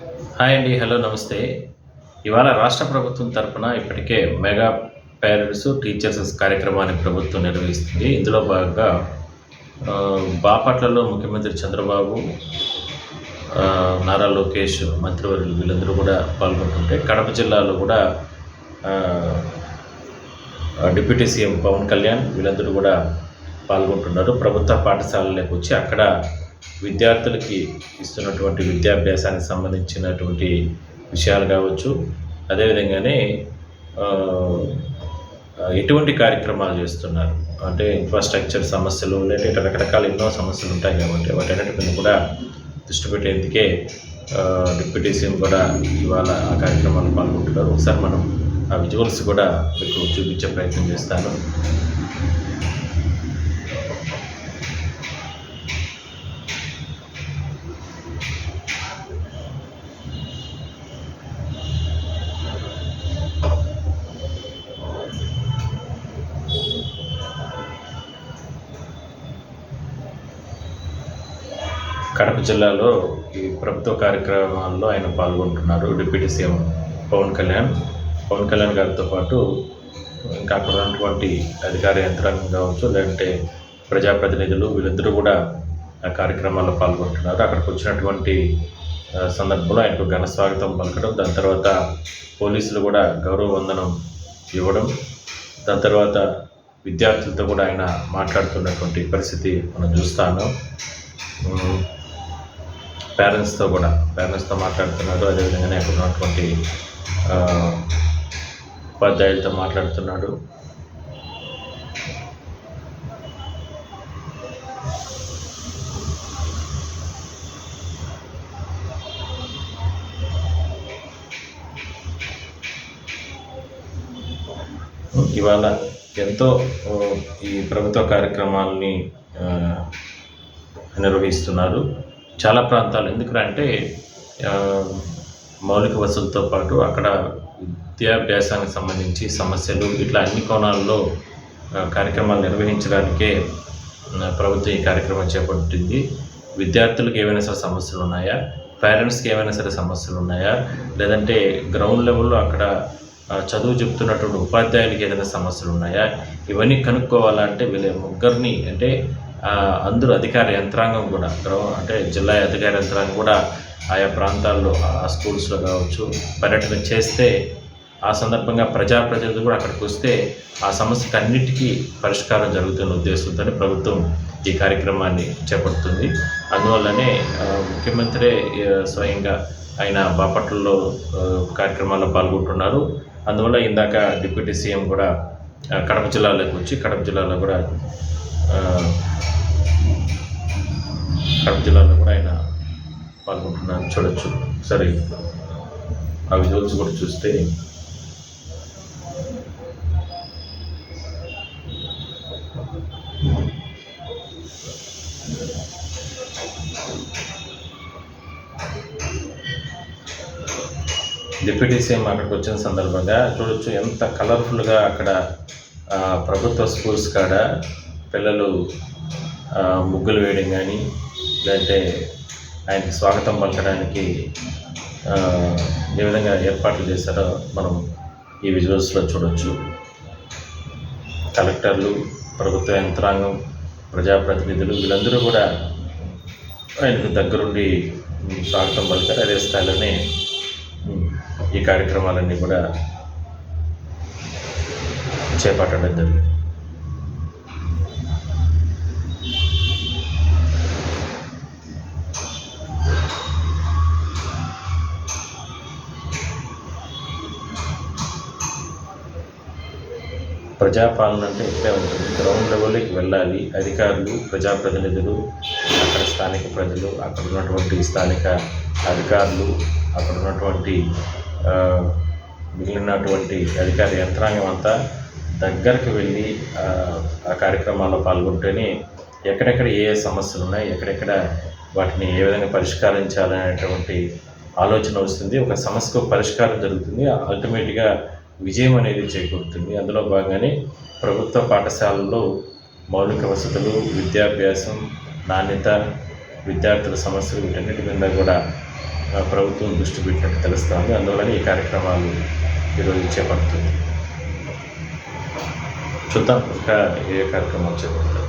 Hi అండి hello నమస్తే. ఇవాళ రాష్ట్ర ప్రభుత్వం తరఫున ఇప్పటికే మెగా పేరెంట్స్ టీచర్స్ కార్యక్రమాన్ని ప్రభుత్వం నిర్వహిస్తుంది. ఇందులో భాగంగా బాపట్లలో ముఖ్యమంత్రి చంద్రబాబు నారా లోకేష్ మంత్రివర్యులు వీళ్ళందరూ కూడా పాల్గొంటుంటే కడప జిల్లాలో కూడా డిప్యూటీ సీఎం పవన్ కళ్యాణ్ వీళ్ళందరూ కూడా పాల్గొంటున్నారు. ప్రభుత్వ పాఠశాలలోకి వచ్చి అక్కడ విద్యార్థులకి ఇస్తున్నటువంటి విద్యాభ్యాసానికి సంబంధించినటువంటి విషయాలు కావచ్చు. అదేవిధంగానే ఎటువంటి కార్యక్రమాలు చేస్తున్నారు? అంటే ఇన్ఫ్రాస్ట్రక్చర్ సమస్యలు లేదంటే రకరకాల ఎన్నో సమస్యలు ఉంటాయి కాబట్టి వాటన్నిటి మీద కూడా దృష్టి పెట్టేందుకే డిప్యూటీ సీఎం కూడా ఇవాళ ఆ కార్యక్రమాలు పాల్గొంటున్నారు. ఒకసారి మనం ఆ విజువల్స్ కూడా మీకు చూపించే ప్రయత్నం చేస్తాను. కడప జిల్లాలో ఈ ప్రభుత్వ కార్యక్రమాల్లో ఆయన పాల్గొంటున్నారు. Deputy CM Pawan Kalyan. Pawan Kalyan గారితో పాటు ఇంకా అక్కడ ఉన్నటువంటి అధికార యంత్రాంగం కావచ్చు లేదంటే ప్రజాప్రతినిధులు వీళ్ళందరూ కూడా ఆ కార్యక్రమాల్లో పాల్గొంటున్నారు. అక్కడికి వచ్చినటువంటి సందర్భంలో ఆయనకు ఘన స్వాగతం పలకడం దాని తర్వాత పోలీసులు కూడా గౌరవ వందనం ఇవ్వడం దాని తర్వాత విద్యార్థులతో కూడా ఆయన మాట్లాడుతున్నటువంటి పరిస్థితి మనం చూస్తాను. పేరెంట్స్తో కూడా పేరెంట్స్తో మాట్లాడుతున్నాడు అదేవిధంగానే అక్కడ ఉన్నటువంటి ఉపాధ్యాయులతో మాట్లాడుతున్నాడు. ఇవాళ ఎంతో ఈ ప్రభుత్వ కార్యక్రమాలని నిర్వహిస్తున్నారు. చాలా ప్రాంతాలు. ఎందుకంటే మౌలిక వసతులతో పాటు అక్కడ విద్యాభ్యాసానికి సంబంధించి సమస్యలు ఇట్లా అన్ని కోణాల్లో కార్యక్రమాలు నిర్వహించడానికే ప్రభుత్వం ఈ కార్యక్రమం చేపట్టింది. విద్యార్థులకు ఏమైనా సరే సమస్యలు ఉన్నాయా? పేరెంట్స్కి ఏమైనా సరే సమస్యలు ఉన్నాయా? లేదంటే గ్రౌండ్ లెవెల్లో అక్కడ చదువు చెప్తున్నటువంటి ఉపాధ్యాయులకి ఏదైనా సమస్యలు ఉన్నాయా? ఇవన్నీ కనుక్కోవాలంటే వీళ్ళ ముగ్గురిని అంటే అందరూ అధికార యంత్రాంగం కూడా అంటే జిల్లా అధికార యంత్రాంగం కూడా ఆయా ప్రాంతాల్లో ఆ స్కూల్స్లో కావచ్చు పర్యటన చేస్తే ఆ సందర్భంగా ప్రజాప్రతినిధులు కూడా అక్కడికి వస్తే ఆ సమస్యకు అన్నిటికీ పరిష్కారం జరుగుతున్న ఉద్దేశంతో ప్రభుత్వం ఈ కార్యక్రమాన్ని చేపడుతుంది. అందువల్లనే ముఖ్యమంత్రి స్వయంగా ఆయన బాపట్లలో కార్యక్రమాల్లో పాల్గొంటున్నారు. అందువల్ల ఇందాక డిప్యూటీ సీఎం కూడా కడప జిల్లాలోకి వచ్చి కడప జిల్లాలో కూడా కడప జిల్లాలో కూడా ఆయన పాల్గొంటున్నారు. చూడొచ్చు. సరే ఆ విజువల్స్ కూడా చూస్తే డిప్యూటీ సీఎం అక్కడికి వచ్చిన సందర్భంగా చూడొచ్చు ఎంత కలర్ఫుల్గా అక్కడ ప్రభుత్వ స్కూల్స్ కాడ పిల్లలు ముగ్గులు వేయడం కానీ లేదంటే ఆయనకి స్వాగతం పలకడానికి ఏ విధంగా ఏర్పాట్లు చేశారో మనం ఈ విజువల్స్లో చూడవచ్చు కలెక్టర్లు ప్రభుత్వ యంత్రాంగం ప్రజాప్రతినిధులు వీళ్ళందరూ కూడా ఆయనకు దగ్గరుండి స్వాగతం పలికారు. అదే స్థాయిలోనే ఈ కార్యక్రమాలన్నీ కూడా చేపట్టడం జరిగింది. ప్రజాపాలన అంటే ఇక్కడే ఉంటుంది. గ్రౌండ్ లెవెల్లోకి వెళ్ళాలి. అధికారులు ప్రజాప్రతినిధులు అక్కడ స్థానిక ప్రజలు అక్కడ ఉన్నటువంటి స్థానిక అధికారులు అక్కడ ఉన్నటువంటి మిగిలినటువంటి అధికార యంత్రాంగం అంతా దగ్గరికి వెళ్ళి ఆ, ఆ కార్యక్రమాల్లో పాల్గొంటేనే ఎక్కడెక్కడ ఏ ఏ సమస్యలు ఉన్నాయి ఎక్కడెక్కడ వాటిని ఏ విధంగా పరిష్కరించాలనేటువంటి ఆలోచన వస్తుంది. ఒక సమస్యకు పరిష్కారం జరుగుతుంది. అల్టిమేట్గా విజయం అనేది చేకూరుతుంది. అందులో భాగంగానే ప్రభుత్వ పాఠశాలల్లో మౌలిక వసతులు విద్యాభ్యాసం నాణ్యత విద్యార్థుల సమస్యలు వీటన్నిటి మీద కూడా ప్రభుత్వం దృష్టి పెట్టినట్టు తెలుస్తుంది. అందువలన ఈ కార్యక్రమాలు ఈరోజు చేపడుతుంది. చూద్దాం. ఇంకా ఏ కార్యక్రమాలు చేపడతారు